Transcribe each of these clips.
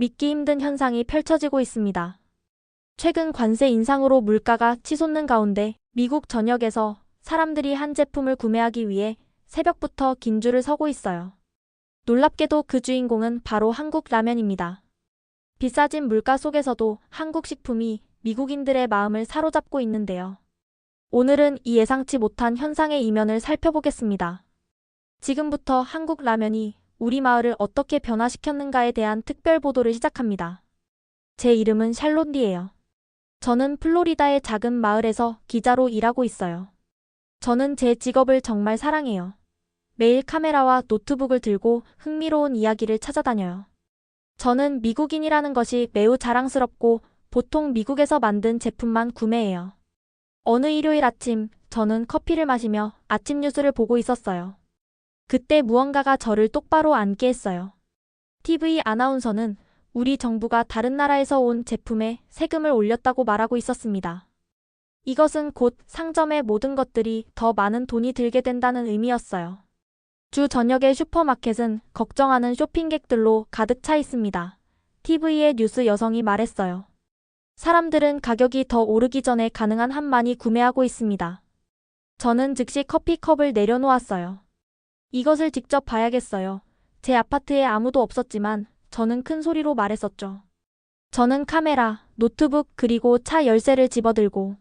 믿기 힘든 현상이 펼쳐지고 있습니다. 최근 관세 인상으로 물가가 치솟는 가운데 미국 전역에서 사람들이 한 제품을 구매하기 위해 새벽부터 긴 줄을 서고 있어요. 놀랍게도 그 주인공은 바로 한국 라면입니다. 비싸진 물가 속에서도 한국 식품이 미국인들의 마음을 사로잡고 있는데요. 오늘은 이 예상치 못한 현상의 이면을 살펴보겠습니다. 지금부터 한국 라면이 우리 마을을 어떻게 변화시켰는가에 대한 특별 보도를 시작합니다. 제 이름은 샬론디예요. 저는 플로리다의 작은 마을에서 기자로 일하고 있어요. 저는 제 직업을 정말 사랑해요. 매일 카메라와 노트북을 들고 흥미로운 이야기를 찾아다녀요. 저는 미국인이라는 것이 매우 자랑스럽고 보통 미국에서 만든 제품만 구매해요. 어느 일요일 아침 저는 커피를 마시며 아침 뉴스를 보고 있었어요. 그때 무언가가 저를 똑바로 앉게 했어요. TV 아나운서는 우리 정부가 다른 나라에서 온 제품에 세금을 올렸다고 말하고 있었습니다. 이것은 곧 상점의 모든 것들이 더 많은 돈이 들게 된다는 의미였어요. 주 저녁의 슈퍼마켓은 걱정하는 쇼핑객들로 가득 차 있습니다. TV의 뉴스 여성이 말했어요. 사람들은 가격이 더 오르기 전에 가능한 한 많이 구매하고 있습니다. 저는 즉시 커피컵을 내려놓았어요. 이것을 직접 봐야겠어요. 제 아파트에 아무도 없었지만 저는 큰 소리로 말했었죠. 저는 카메라, 노트북 그리고 차 열쇠를 집어들고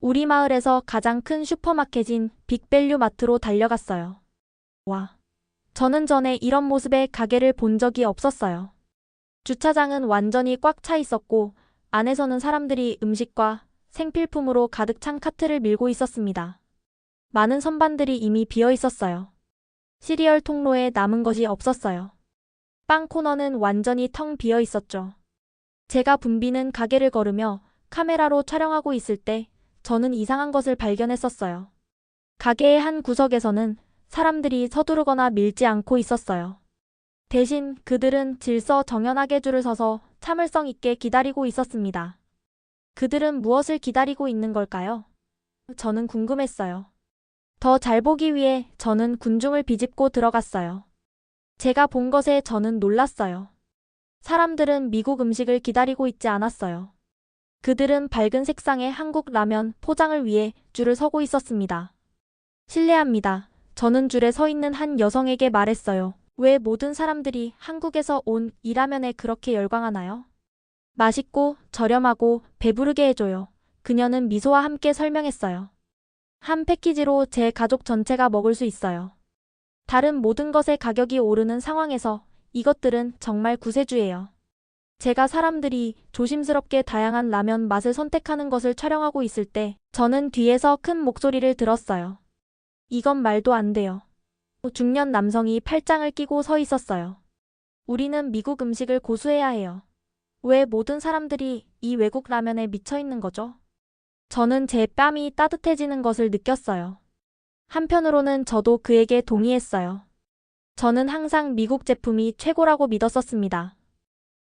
우리 마을에서 가장 큰 슈퍼마켓인 빅밸류 마트로 달려갔어요. 와. 저는 전에 이런 모습의 가게를 본 적이 없었어요. 주차장은 완전히 꽉 차 있었고 안에서는 사람들이 음식과 생필품으로 가득 찬 카트를 밀고 있었습니다. 많은 선반들이 이미 비어 있었어요. 시리얼 통로에 남은 것이 없었어요. 빵 코너는 완전히 텅 비어 있었죠. 제가 붐비는 가게를 걸으며 카메라로 촬영하고 있을 때 저는 이상한 것을 발견했었어요. 가게의 한 구석에서는 사람들이 서두르거나 밀지 않고 있었어요. 대신 그들은 질서 정연하게 줄을 서서 참을성 있게 기다리고 있었습니다. 그들은 무엇을 기다리고 있는 걸까요? 저는 궁금했어요. 더 잘 보기 위해 저는 군중을 비집고 들어갔어요. 제가 본 것에 저는 놀랐어요. 사람들은 미국 음식을 기다리고 있지 않았어요. 그들은 밝은 색상의 한국 라면 포장을 위해 줄을 서고 있었습니다. 실례합니다. 저는 줄에 서 있는 한 여성에게 말했어요. 왜 모든 사람들이 한국에서 온 이 라면에 그렇게 열광하나요? 맛있고 저렴하고 배부르게 해줘요. 그녀는 미소와 함께 설명했어요. 한 패키지로 제 가족 전체가 먹을 수 있어요. 다른 모든 것의 가격이 오르는 상황에서 이것들은 정말 구세주예요. 제가 사람들이 조심스럽게 다양한 라면 맛을 선택하는 것을 촬영하고 있을 때 저는 뒤에서 큰 목소리를 들었어요. 이건 말도 안 돼요. 중년 남성이 팔짱을 끼고 서 있었어요. 우리는 미국 음식을 고수해야 해요. 왜 모든 사람들이 이 외국 라면에 미쳐 있는 거죠? 저는 제 뺨이 따뜻해지는 것을 느꼈어요. 한편으로는 저도 그에게 동의했어요. 저는 항상 미국 제품이 최고라고 믿었었습니다.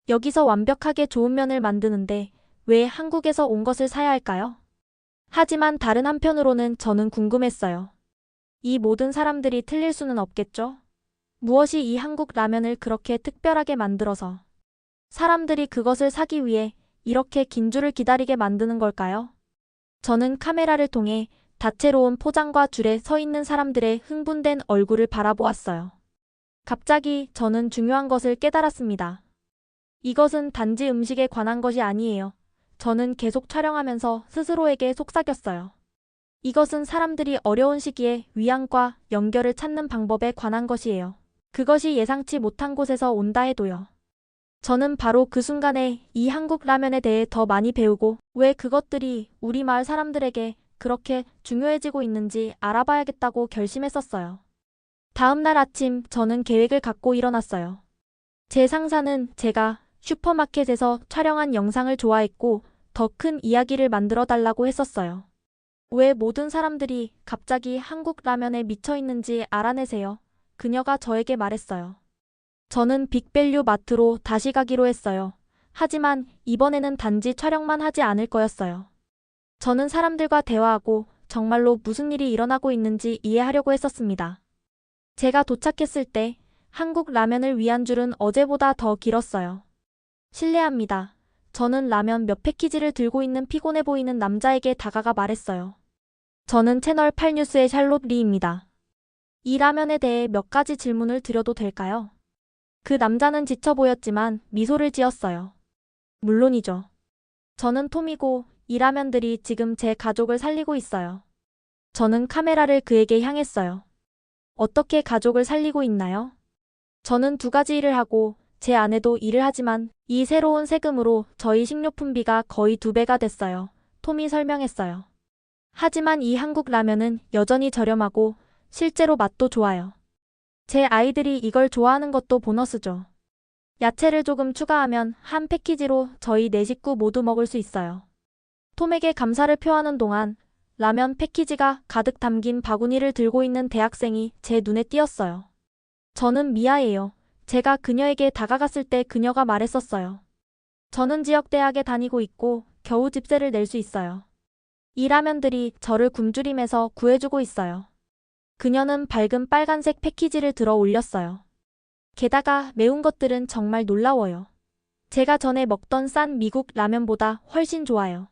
여기서 완벽하게 좋은 면을 만드는데 왜 한국에서 온 것을 사야 할까요? 하지만 다른 한편으로는 저는 궁금했어요. 이 모든 사람들이 틀릴 수는 없겠죠? 무엇이 이 한국 라면을 그렇게 특별하게 만들어서 사람들이 그것을 사기 위해 이렇게 긴 줄을 기다리게 만드는 걸까요? 저는 카메라를 통해 다채로운 포장과 줄에 서 있는 사람들의 흥분된 얼굴을 바라보았어요. 갑자기 저는 중요한 것을 깨달았습니다. 이것은 단지 음식에 관한 것이 아니에요. 저는 계속 촬영하면서 스스로에게 속삭였어요. 이것은 사람들이 어려운 시기에 위안과 연결을 찾는 방법에 관한 것이에요. 그것이 예상치 못한 곳에서 온다 해도요. 저는 바로 그 순간에 이 한국 라면에 대해 더 많이 배우고 왜 그것들이 우리 마을 사람들에게 그렇게 중요해지고 있는지 알아봐야겠다고 결심했었어요. 다음 날 아침 저는 계획을 갖고 일어났어요. 제 상사는 제가 슈퍼마켓에서 촬영한 영상을 좋아했고 더 큰 이야기를 만들어 달라고 했었어요. 왜 모든 사람들이 갑자기 한국 라면에 미쳐 있는지 알아내세요. 그녀가 저에게 말했어요. 저는 빅밸류 마트로 다시 가기로 했어요. 하지만 이번에는 단지 촬영만 하지 않을 거였어요. 저는 사람들과 대화하고 정말로 무슨 일이 일어나고 있는지 이해하려고 했었습니다. 제가 도착했을 때 한국 라면을 위한 줄은 어제보다 더 길었어요. 실례합니다. 저는 라면 몇 패키지를 들고 있는 피곤해 보이는 남자에게 다가가 말했어요. 저는 채널 8뉴스의 샬롯 리입니다. 이 라면에 대해 몇 가지 질문을 드려도 될까요? 그 남자는 지쳐 보였지만 미소를 지었어요. 물론이죠. 저는 톰이고 이 라면들이 지금 제 가족을 살리고 있어요. 저는 카메라를 그에게 향했어요. 어떻게 가족을 살리고 있나요? 저는 두 가지 일을 하고 제 아내도 일을 하지만 이 새로운 세금으로 저희 식료품비가 거의 두 배가 됐어요. 톰이 설명했어요. 하지만 이 한국 라면은 여전히 저렴하고 실제로 맛도 좋아요. 제 아이들이 이걸 좋아하는 것도 보너스죠. 야채를 조금 추가하면 한 패키지로 저희 네 식구 모두 먹을 수 있어요. 톰에게 감사를 표하는 동안 라면 패키지가 가득 담긴 바구니를 들고 있는 대학생이 제 눈에 띄었어요. 저는 미아예요. 제가 그녀에게 다가갔을 때 그녀가 말했었어요. 저는 지역 대학에 다니고 있고 겨우 집세를 낼 수 있어요. 이 라면들이 저를 굶주림에서 구해주고 있어요. 그녀는 밝은 빨간색 패키지를 들어 올렸어요. 게다가 매운 것들은 정말 놀라워요. 제가 전에 먹던 싼 미국 라면보다 훨씬 좋아요.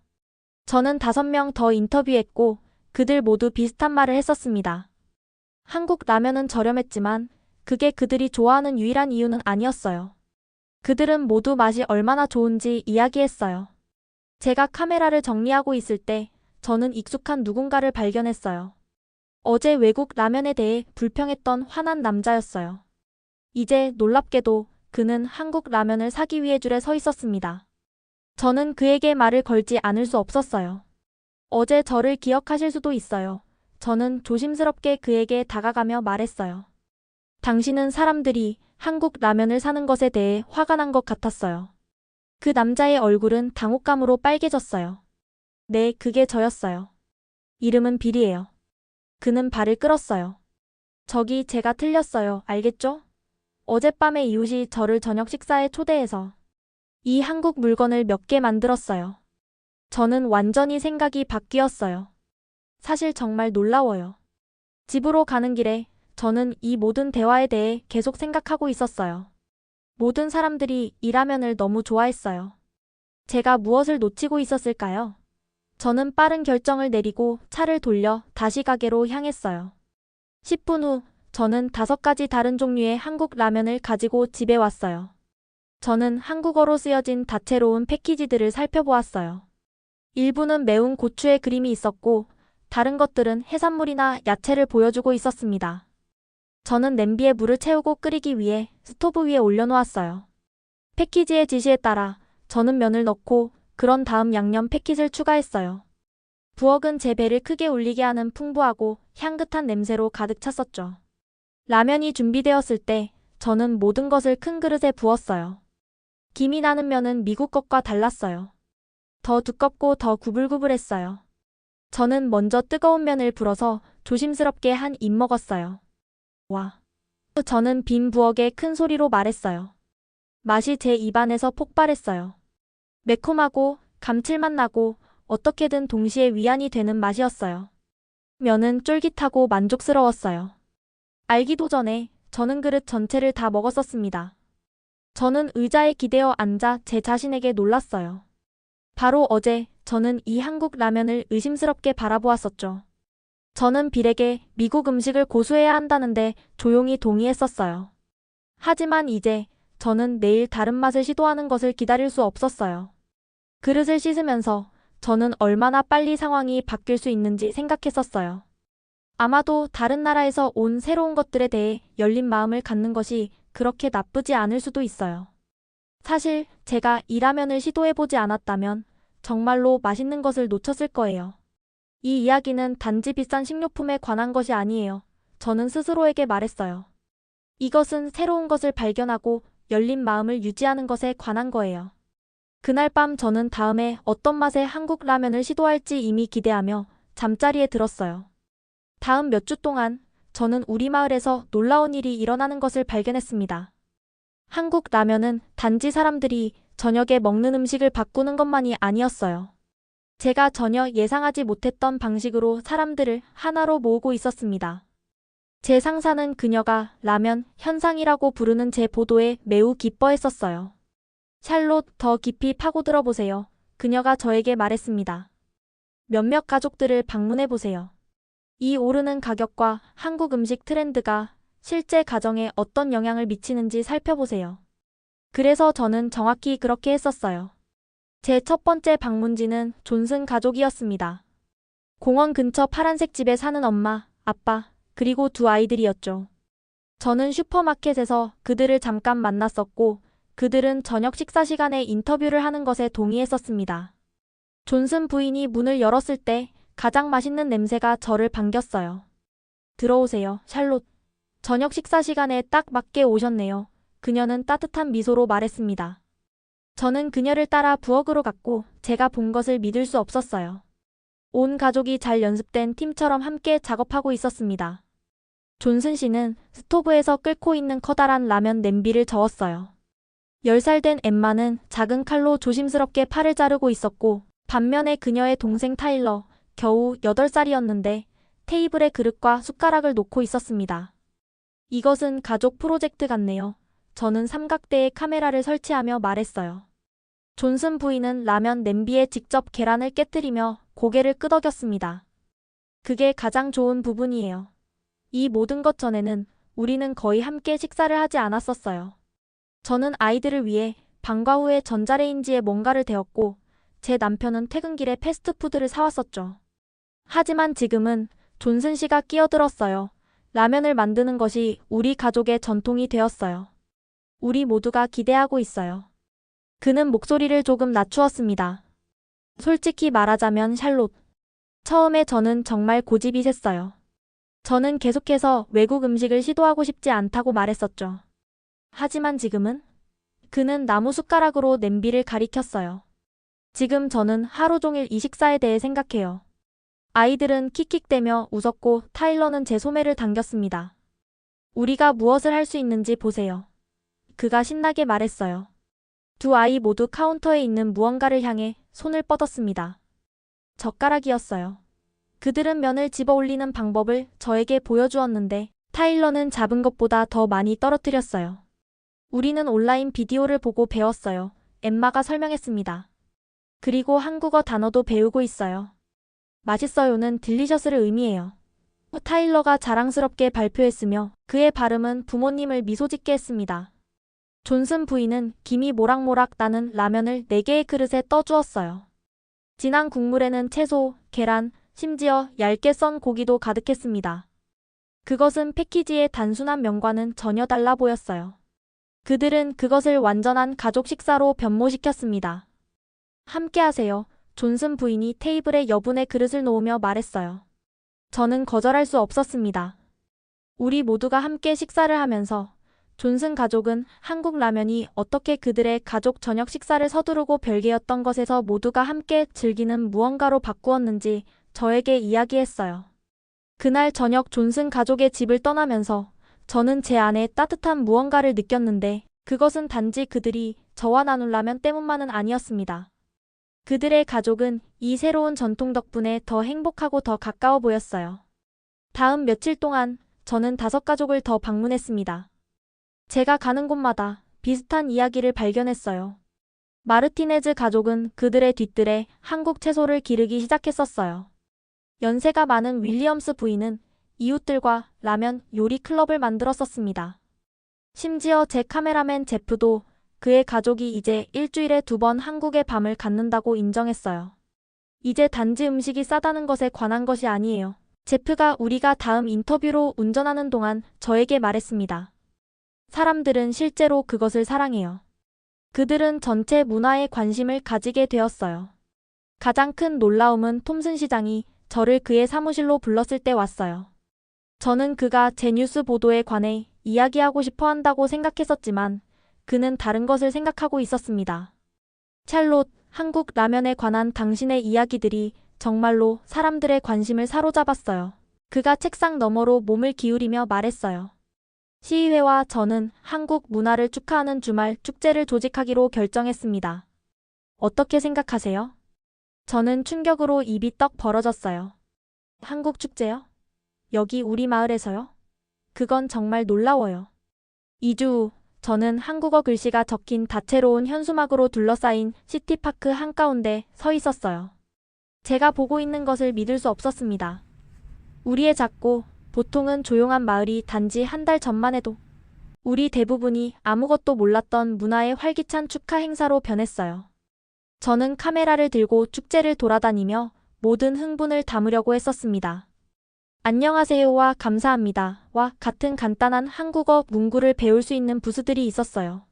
저는 다섯 명 더 인터뷰했고 그들 모두 비슷한 말을 했었습니다. 한국 라면은 저렴했지만 그게 그들이 좋아하는 유일한 이유는 아니었어요. 그들은 모두 맛이 얼마나 좋은지 이야기했어요. 제가 카메라를 정리하고 있을 때 저는 익숙한 누군가를 발견했어요. 어제 외국 라면에 대해 불평했던 화난 남자였어요. 이제 놀랍게도 그는 한국 라면을 사기 위해 줄에 서 있었습니다. 저는 그에게 말을 걸지 않을 수 없었어요. 어제 저를 기억하실 수도 있어요. 저는 조심스럽게 그에게 다가가며 말했어요. 당신은 사람들이 한국 라면을 사는 것에 대해 화가 난 것 같았어요. 그 남자의 얼굴은 당혹감으로 빨개졌어요. 네, 그게 저였어요. 이름은 빌이에요. 그는 발을 끌었어요. 저기 제가 틀렸어요. 알겠죠? 어젯밤에 이웃이 저를 저녁 식사에 초대해서 이 한국 물건을 몇 개 만들었어요. 저는 완전히 생각이 바뀌었어요. 사실 정말 놀라워요. 집으로 가는 길에 저는 이 모든 대화에 대해 계속 생각하고 있었어요. 모든 사람들이 이 라면을 너무 좋아했어요. 제가 무엇을 놓치고 있었을까요? 저는 빠른 결정을 내리고 차를 돌려 다시 가게로 향했어요. 10분 후 저는 다섯 가지 다른 종류의 한국 라면을 가지고 집에 왔어요. 저는 한국어로 쓰여진 다채로운 패키지들을 살펴보았어요. 일부는 매운 고추의 그림이 있었고 다른 것들은 해산물이나 야채를 보여주고 있었습니다. 저는 냄비에 물을 채우고 끓이기 위해 스토브 위에 올려놓았어요. 패키지의 지시에 따라 저는 면을 넣고 그런 다음 양념 패킷을 추가했어요. 부엌은 제 배를 크게 울리게 하는 풍부하고 향긋한 냄새로 가득 찼었죠. 라면이 준비되었을 때 저는 모든 것을 큰 그릇에 부었어요. 김이 나는 면은 미국 것과 달랐어요. 더 두껍고 더 구불구불했어요. 저는 먼저 뜨거운 면을 불어서 조심스럽게 한 입 먹었어요. 와. 저는 빈 부엌에 큰 소리로 말했어요. 맛이 제 입안에서 폭발했어요. 매콤하고 감칠맛 나고 어떻게든 동시에 위안이 되는 맛이었어요. 면은 쫄깃하고 만족스러웠어요. 알기도 전에 저는 그릇 전체를 다 먹었었습니다. 저는 의자에 기대어 앉아 제 자신에게 놀랐어요. 바로 어제 저는 이 한국 라면을 의심스럽게 바라보았었죠. 저는 빌에게 미국 음식을 고수해야 한다는데 조용히 동의했었어요. 하지만 이제 저는 내일 다른 맛을 시도하는 것을 기다릴 수 없었어요. 그릇을 씻으면서 저는 얼마나 빨리 상황이 바뀔 수 있는지 생각했었어요. 아마도 다른 나라에서 온 새로운 것들에 대해 열린 마음을 갖는 것이 그렇게 나쁘지 않을 수도 있어요. 사실 제가 이 라면을 시도해보지 않았다면 정말로 맛있는 것을 놓쳤을 거예요. 이 이야기는 단지 비싼 식료품에 관한 것이 아니에요. 저는 스스로에게 말했어요. 이것은 새로운 것을 발견하고 열린 마음을 유지하는 것에 관한 거예요. 그날 밤 저는 다음에 어떤 맛의 한국 라면을 시도할지 이미 기대하며 잠자리에 들었어요. 다음 몇 주 동안 저는 우리 마을에서 놀라운 일이 일어나는 것을 발견했습니다. 한국 라면은 단지 사람들이 저녁에 먹는 음식을 바꾸는 것만이 아니었어요. 제가 전혀 예상하지 못했던 방식으로 사람들을 하나로 모으고 있었습니다. 제 상사는 그녀가 라면 현상이라고 부르는 제 보도에 매우 기뻐했었어요. 샬롯 더 깊이 파고들어 보세요. 그녀가 저에게 말했습니다. 몇몇 가족들을 방문해 보세요. 이 오르는 가격과 한국 음식 트렌드가 실제 가정에 어떤 영향을 미치는지 살펴보세요. 그래서 저는 정확히 그렇게 했었어요. 제 첫 번째 방문지는 존슨 가족이었습니다. 공원 근처 파란색 집에 사는 엄마, 아빠, 그리고 두 아이들이었죠. 저는 슈퍼마켓에서 그들을 잠깐 만났었고, 그들은 저녁 식사 시간에 인터뷰를 하는 것에 동의했었습니다. 존슨 부인이 문을 열었을 때 가장 맛있는 냄새가 저를 반겼어요. 들어오세요, 샬롯. 저녁 식사 시간에 딱 맞게 오셨네요. 그녀는 따뜻한 미소로 말했습니다. 저는 그녀를 따라 부엌으로 갔고 제가 본 것을 믿을 수 없었어요. 온 가족이 잘 연습된 팀처럼 함께 작업하고 있었습니다. 존슨 씨는 스토브에서 끓고 있는 커다란 라면 냄비를 저었어요. 10살 된 엠마는 작은 칼로 조심스럽게 팔을 자르고 있었고 반면에 그녀의 동생 타일러 겨우 8살이었는데 테이블에 그릇과 숟가락을 놓고 있었습니다. 이것은 가족 프로젝트 같네요. 저는 삼각대에 카메라를 설치하며 말했어요. 존슨 부인은 라면 냄비에 직접 계란을 깨뜨리며 고개를 끄덕였습니다. 그게 가장 좋은 부분이에요. 이 모든 것 전에는 우리는 거의 함께 식사를 하지 않았었어요. 저는 아이들을 위해 방과 후에 전자레인지에 뭔가를 데웠고 제 남편은 퇴근길에 패스트푸드를 사왔었죠. 하지만 지금은 존슨 씨가 끼어들었어요. 라면을 만드는 것이 우리 가족의 전통이 되었어요. 우리 모두가 기대하고 있어요. 그는 목소리를 조금 낮추었습니다. 솔직히 말하자면 샬롯. 처음에 저는 정말 고집이 셌어요. 저는 계속해서 외국 음식을 시도하고 싶지 않다고 말했었죠. 하지만 지금은 그는 나무 숟가락으로 냄비를 가리켰어요. 지금 저는 하루 종일 이 식사에 대해 생각해요. 아이들은 킥킥대며 웃었고 타일러는 제 소매를 당겼습니다. 우리가 무엇을 할 수 있는지 보세요. 그가 신나게 말했어요. 두 아이 모두 카운터에 있는 무언가를 향해 손을 뻗었습니다. 젓가락이었어요. 그들은 면을 집어 올리는 방법을 저에게 보여주었는데 타일러는 잡은 것보다 더 많이 떨어뜨렸어요. 우리는 온라인 비디오를 보고 배웠어요. 엠마가 설명했습니다. 그리고 한국어 단어도 배우고 있어요. 맛있어요는 딜리셔스를 의미해요. 타일러가 자랑스럽게 발표했으며 그의 발음은 부모님을 미소 짓게 했습니다. 존슨 부인은 김이 모락모락 나는 라면을 4개의 그릇에 떠주었어요. 진한 국물에는 채소, 계란, 심지어 얇게 썬 고기도 가득했습니다. 그것은 패키지의 단순한 면과는 전혀 달라 보였어요. 그들은 그것을 완전한 가족 식사로 변모시켰습니다. 함께 하세요. 존슨 부인이 테이블에 여분의 그릇을 놓으며 말했어요. 저는 거절할 수 없었습니다. 우리 모두가 함께 식사를 하면서 존슨 가족은 한국 라면이 어떻게 그들의 가족 저녁 식사를 서두르고 별개였던 것에서 모두가 함께 즐기는 무언가로 바꾸었는지 저에게 이야기했어요. 그날 저녁 존슨 가족의 집을 떠나면서 저는 제 안에 따뜻한 무언가를 느꼈는데 그것은 단지 그들이 저와 나눌 라면 때문만은 아니었습니다. 그들의 가족은 이 새로운 전통 덕분에 더 행복하고 더 가까워 보였어요. 다음 며칠 동안 저는 다섯 가족을 더 방문했습니다. 제가 가는 곳마다 비슷한 이야기를 발견했어요. 마르티네즈 가족은 그들의 뒤뜰에 한국 채소를 기르기 시작했었어요. 연세가 많은 윌리엄스 부인은 이웃들과 라면 요리 클럽을 만들었었습니다. 심지어 제 카메라맨 제프도 그의 가족이 이제 일주일에 두 번 한국의 밤을 갖는다고 인정했어요. 이제 단지 음식이 싸다는 것에 관한 것이 아니에요. 제프가 우리가 다음 인터뷰로 운전하는 동안 저에게 말했습니다. 사람들은 실제로 그것을 사랑해요. 그들은 전체 문화에 관심을 가지게 되었어요. 가장 큰 놀라움은 톰슨 시장이 저를 그의 사무실로 불렀을 때 왔어요. 저는 그가 제 뉴스 보도에 관해 이야기하고 싶어 한다고 생각했었지만 그는 다른 것을 생각하고 있었습니다. 찰롯, 한국 라면에 관한 당신의 이야기들이 정말로 사람들의 관심을 사로잡았어요. 그가 책상 너머로 몸을 기울이며 말했어요. 시의회와 저는 한국 문화를 축하하는 주말 축제를 조직하기로 결정했습니다. 어떻게 생각하세요? 저는 충격으로 입이 떡 벌어졌어요. 한국 축제요? 여기 우리 마을에서요? 그건 정말 놀라워요. 2주 후 저는 한국어 글씨가 적힌 다채로운 현수막으로 둘러싸인 시티파크 한가운데 서 있었어요. 제가 보고 있는 것을 믿을 수 없었습니다. 우리의 작고 보통은 조용한 마을이 단지 한 달 전만 해도 우리 대부분이 아무것도 몰랐던 문화의 활기찬 축하 행사로 변했어요. 저는 카메라를 들고 축제를 돌아다니며 모든 흥분을 담으려고 했었습니다. 안녕하세요와 감사합니다와 같은 간단한 한국어 문구를 배울 수 있는 부스들이 있었어요.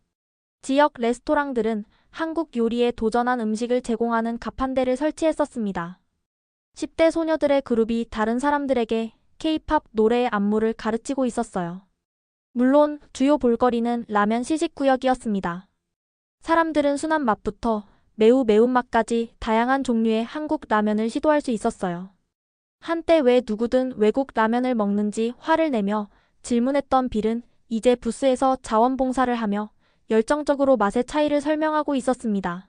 지역 레스토랑들은 한국 요리에 도전한 음식을 제공하는 가판대를 설치했었습니다. 10대 소녀들의 그룹이 다른 사람들에게 K-팝 노래의 안무를 가르치고 있었어요. 물론 주요 볼거리는 라면 시식구역이었습니다. 사람들은 순한 맛부터 매우 매운맛까지 다양한 종류의 한국 라면을 시도할 수 있었어요. 한때 왜 누구든 외국 라면을 먹는지 화를 내며 질문했던 빌은 이제 부스에서 자원봉사를 하며 열정적으로 맛의 차이를 설명하고 있었습니다.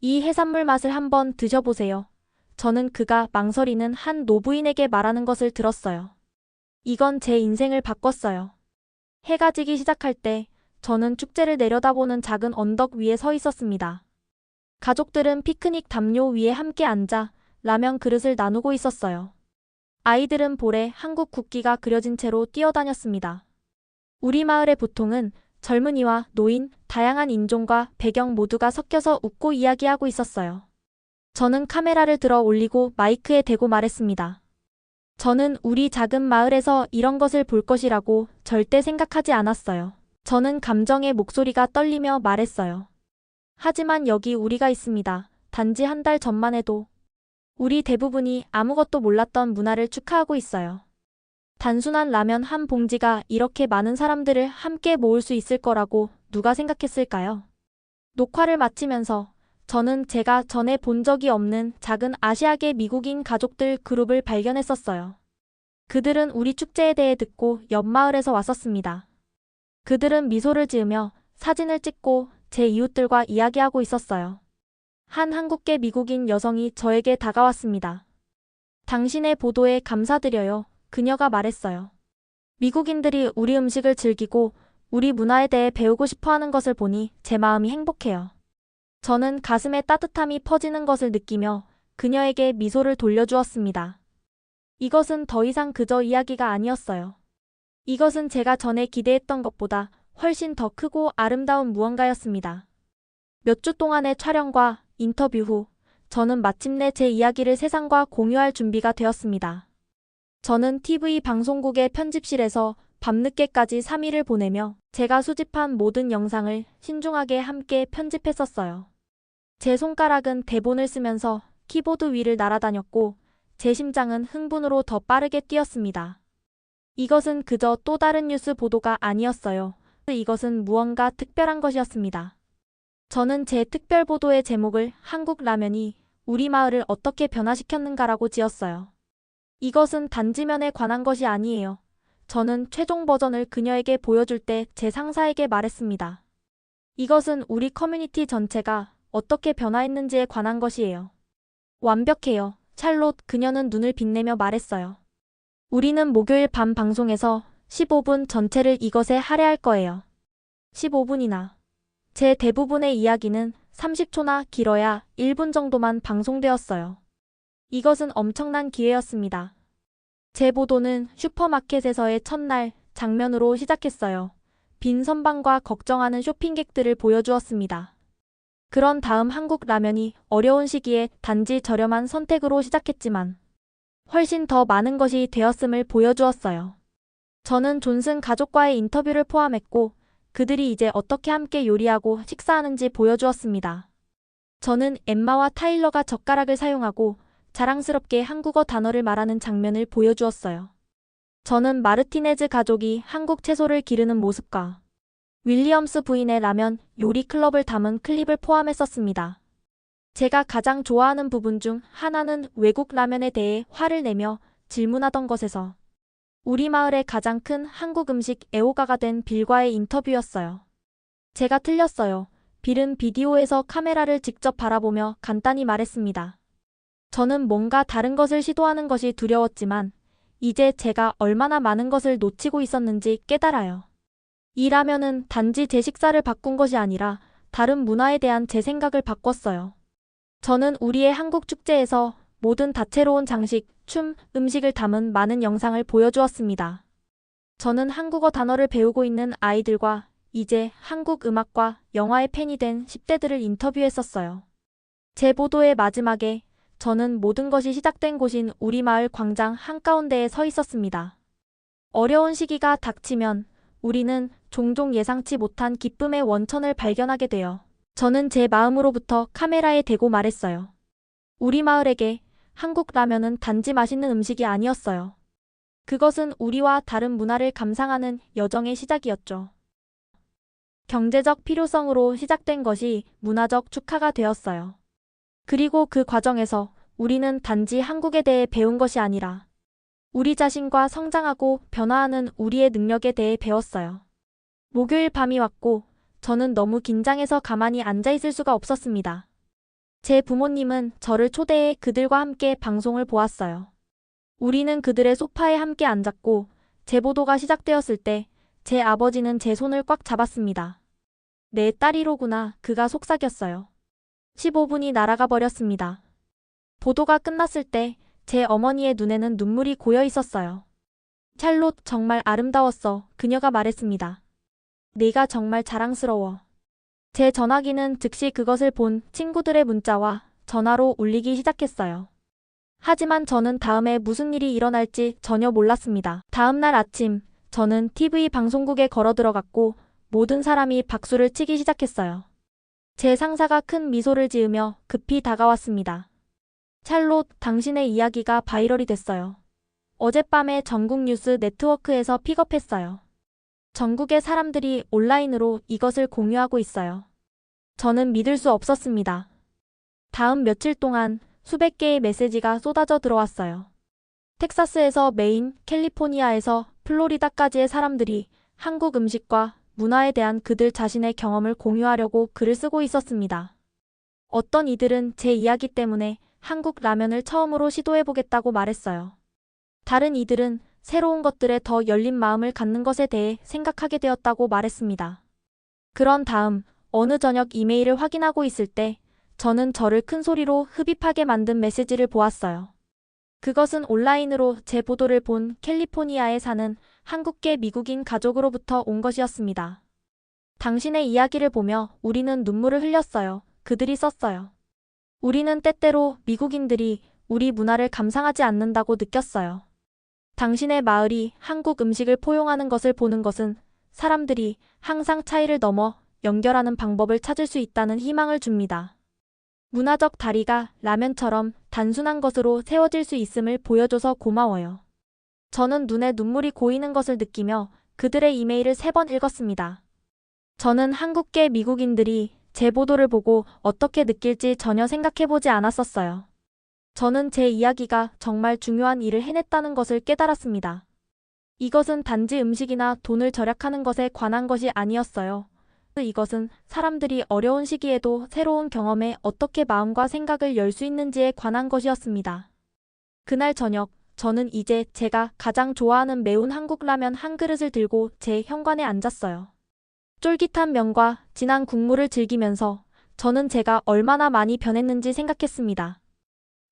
이 해산물 맛을 한번 드셔보세요. 저는 그가 망설이는 한 노부인에게 말하는 것을 들었어요. 이건 제 인생을 바꿨어요. 해가 지기 시작할 때 저는 축제를 내려다보는 작은 언덕 위에 서 있었습니다. 가족들은 피크닉 담요 위에 함께 앉아 라면 그릇을 나누고 있었어요. 아이들은 볼에 한국 국기가 그려진 채로 뛰어다녔습니다. 우리 마을의 보통은 젊은이와 노인, 다양한 인종과 배경 모두가 섞여서 웃고 이야기하고 있었어요. 저는 카메라를 들어 올리고 마이크에 대고 말했습니다. 저는 우리 작은 마을에서 이런 것을 볼 것이라고 절대 생각하지 않았어요. 저는 감정의 목소리가 떨리며 말했어요. 하지만 여기 우리가 있습니다. 단지 한 달 전만 해도 우리 대부분이 아무것도 몰랐던 문화를 축하하고 있어요. 단순한 라면 한 봉지가 이렇게 많은 사람들을 함께 모을 수 있을 거라고 누가 생각했을까요? 녹화를 마치면서 저는 제가 전에 본 적이 없는 작은 아시아계 미국인 가족들 그룹을 발견했었어요. 그들은 우리 축제에 대해 듣고 옆 마을에서 왔었습니다. 그들은 미소를 지으며 사진을 찍고 제 이웃들과 이야기하고 있었어요. 한 한국계 미국인 여성이 저에게 다가왔습니다. 당신의 보도에 감사드려요. 그녀가 말했어요. 미국인들이 우리 음식을 즐기고 우리 문화에 대해 배우고 싶어 하는 것을 보니 제 마음이 행복해요. 저는 가슴에 따뜻함이 퍼지는 것을 느끼며 그녀에게 미소를 돌려주었습니다. 이것은 더 이상 그저 이야기가 아니었어요. 이것은 제가 전에 기대했던 것보다 훨씬 더 크고 아름다운 무언가였습니다. 몇 주 동안의 촬영과 인터뷰 후 저는 마침내 제 이야기를 세상과 공유할 준비가 되었습니다. 저는 TV 방송국의 편집실에서 밤늦게까지 3일을 보내며 제가 수집한 모든 영상을 신중하게 함께 편집했었어요. 제 손가락은 대본을 쓰면서 키보드 위를 날아다녔고 제 심장은 흥분으로 더 빠르게 뛰었습니다. 이것은 그저 또 다른 뉴스 보도가 아니었어요. 이것은 무언가 특별한 것이었습니다. 저는 제 특별 보도의 제목을 한국 라면이 우리 마을을 어떻게 변화시켰는가라고 지었어요. 이것은 단지면에 관한 것이 아니에요. 저는 최종 버전을 그녀에게 보여줄 때 제 상사에게 말했습니다. 이것은 우리 커뮤니티 전체가 어떻게 변화했는지에 관한 것이에요. 완벽해요. 찰롯 그녀는 눈을 빛내며 말했어요. 우리는 목요일 밤 방송에서 15분 전체를 이것에 할애할 거예요. 15분이나. 제 대부분의 이야기는 30초나 길어야 1분 정도만 방송되었어요. 이것은 엄청난 기회였습니다. 제 보도는 슈퍼마켓에서의 첫날 장면으로 시작했어요. 빈 선방과 걱정하는 쇼핑객들을 보여주었습니다. 그런 다음 한국 라면이 어려운 시기에 단지 저렴한 선택으로 시작했지만 훨씬 더 많은 것이 되었음을 보여주었어요. 저는 존슨 가족과의 인터뷰를 포함했고 그들이 이제 어떻게 함께 요리하고 식사하는지 보여주었습니다. 저는 엠마와 타일러가 젓가락을 사용하고 자랑스럽게 한국어 단어를 말하는 장면을 보여주었어요. 저는 마르티네즈 가족이 한국 채소를 기르는 모습과 윌리엄스 부인의 라면 요리 클럽을 담은 클립을 포함했었습니다. 제가 가장 좋아하는 부분 중 하나는 외국 라면에 대해 화를 내며 질문하던 것에서 우리 마을의 가장 큰 한국 음식 애호가가 된 빌과의 인터뷰였어요. 제가 틀렸어요. 빌은 비디오에서 카메라를 직접 바라보며 간단히 말했습니다. 저는 뭔가 다른 것을 시도하는 것이 두려웠지만 이제 제가 얼마나 많은 것을 놓치고 있었는지 깨달아요. 이 라면은 단지 제 식사를 바꾼 것이 아니라 다른 문화에 대한 제 생각을 바꿨어요. 저는 우리의 한국 축제에서 모든 다채로운 장식, 춤, 음식을 담은 많은 영상을 보여주었습니다. 저는 한국어 단어를 배우고 있는 아이들과 이제 한국 음악과 영화의 팬이 된 10대들을 인터뷰했었어요. 제 보도의 마지막에 저는 모든 것이 시작된 곳인 우리 마을 광장 한가운데에 서 있었습니다. 어려운 시기가 닥치면 우리는 종종 예상치 못한 기쁨의 원천을 발견하게 되어 저는 제 마음으로부터 카메라에 대고 말했어요. 우리 마을에게 한국 라면은 단지 맛있는 음식이 아니었어요. 그것은 우리와 다른 문화를 감상하는 여정의 시작이었죠. 경제적 필요성으로 시작된 것이 문화적 축하가 되었어요. 그리고 그 과정에서 우리는 단지 한국에 대해 배운 것이 아니라 우리 자신과 성장하고 변화하는 우리의 능력에 대해 배웠어요. 목요일 밤이 왔고 저는 너무 긴장해서 가만히 앉아 있을 수가 없었습니다. 제 부모님은 저를 초대해 그들과 함께 방송을 보았어요. 우리는 그들의 소파에 함께 앉았고 제 보도가 시작되었을 때 제 아버지는 제 손을 꽉 잡았습니다. 내 딸이로구나 그가 속삭였어요. 15분이 날아가 버렸습니다. 보도가 끝났을 때 제 어머니의 눈에는 눈물이 고여 있었어요. 찰롯 정말 아름다웠어. 그녀가 말했습니다. 네가 정말 자랑스러워. 제 전화기는 즉시 그것을 본 친구들의 문자와 전화로 울리기 시작했어요. 하지만 저는 다음에 무슨 일이 일어날지 전혀 몰랐습니다. 다음 날 아침, 저는 TV 방송국에 걸어 들어갔고 모든 사람이 박수를 치기 시작했어요. 제 상사가 큰 미소를 지으며 급히 다가왔습니다. 찰롯, 당신의 이야기가 바이럴이 됐어요. 어젯밤에 전국 뉴스 네트워크에서 픽업했어요. 전국의 사람들이 온라인으로 이것을 공유하고 있어요. 저는 믿을 수 없었습니다. 다음 며칠 동안 수백 개의 메시지가 쏟아져 들어왔어요. 텍사스에서 메인, 캘리포니아에서 플로리다까지의 사람들이 한국 음식과 문화에 대한 그들 자신의 경험을 공유하려고 글을 쓰고 있었습니다. 어떤 이들은 제 이야기 때문에 한국 라면을 처음으로 시도해보겠다고 말했어요. 다른 이들은 새로운 것들에 더 열린 마음을 갖는 것에 대해 생각하게 되었다고 말했습니다. 그런 다음 어느 저녁 이메일을 확인하고 있을 때 저는 저를 큰 소리로 흡입하게 만든 메시지를 보았어요. 그것은 온라인으로 제 보도를 본 캘리포니아에 사는 한국계 미국인 가족으로부터 온 것이었습니다. 당신의 이야기를 보며 우리는 눈물을 흘렸어요. 그들이 썼어요. 우리는 때때로 미국인들이 우리 문화를 감상하지 않는다고 느꼈어요. 당신의 마을이 한국 음식을 포용하는 것을 보는 것은 사람들이 항상 차이를 넘어 연결하는 방법을 찾을 수 있다는 희망을 줍니다. 문화적 다리가 라면처럼 단순한 것으로 세워질 수 있음을 보여줘서 고마워요. 저는 눈에 눈물이 고이는 것을 느끼며 그들의 이메일을 세 번 읽었습니다. 저는 한국계 미국인들이 제 보도를 보고 어떻게 느낄지 전혀 생각해보지 않았었어요. 저는 제 이야기가 정말 중요한 일을 해냈다는 것을 깨달았습니다. 이것은 단지 음식이나 돈을 절약하는 것에 관한 것이 아니었어요. 이것은 사람들이 어려운 시기에도 새로운 경험에 어떻게 마음과 생각을 열 수 있는지에 관한 것이었습니다. 그날 저녁, 저는 이제 제가 가장 좋아하는 매운 한국 라면 한 그릇을 들고 제 현관에 앉았어요. 쫄깃한 면과 진한 국물을 즐기면서 저는 제가 얼마나 많이 변했는지 생각했습니다.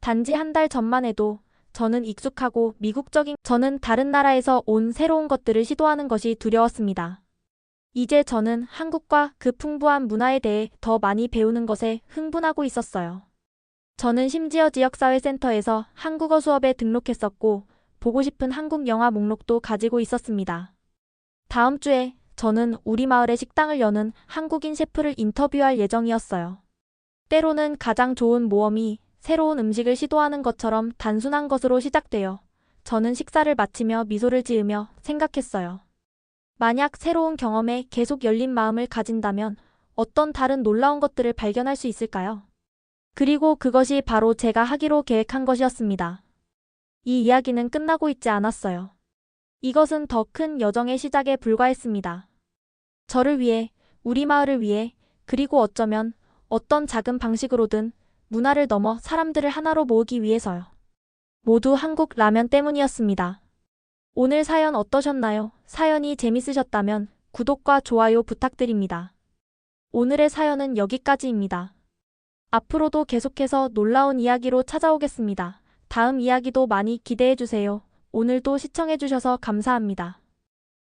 단지 한 달 전만 해도 저는 익숙하고 미국적인 저는 다른 나라에서 온 새로운 것들을 시도하는 것이 두려웠습니다. 이제 저는 한국과 그 풍부한 문화에 대해 더 많이 배우는 것에 흥분하고 있었어요. 저는 심지어 지역사회센터에서 한국어 수업에 등록했었고 보고 싶은 한국 영화 목록도 가지고 있었습니다. 다음 주에 저는 우리 마을의 식당을 여는 한국인 셰프를 인터뷰할 예정이었어요. 때로는 가장 좋은 모험이 새로운 음식을 시도하는 것처럼 단순한 것으로 시작되어 저는 식사를 마치며 미소를 지으며 생각했어요. 만약 새로운 경험에 계속 열린 마음을 가진다면 어떤 다른 놀라운 것들을 발견할 수 있을까요? 그리고 그것이 바로 제가 하기로 계획한 것이었습니다. 이 이야기는 끝나고 있지 않았어요. 이것은 더 큰 여정의 시작에 불과했습니다. 저를 위해, 우리 마을을 위해, 그리고 어쩌면 어떤 작은 방식으로든 문화를 넘어 사람들을 하나로 모으기 위해서요. 모두 한국 라면 때문이었습니다. 오늘 사연 어떠셨나요? 사연이 재밌으셨다면 구독과 좋아요 부탁드립니다. 오늘의 사연은 여기까지입니다. 앞으로도 계속해서 놀라운 이야기로 찾아오겠습니다. 다음 이야기도 많이 기대해 주세요. 오늘도 시청해 주셔서 감사합니다.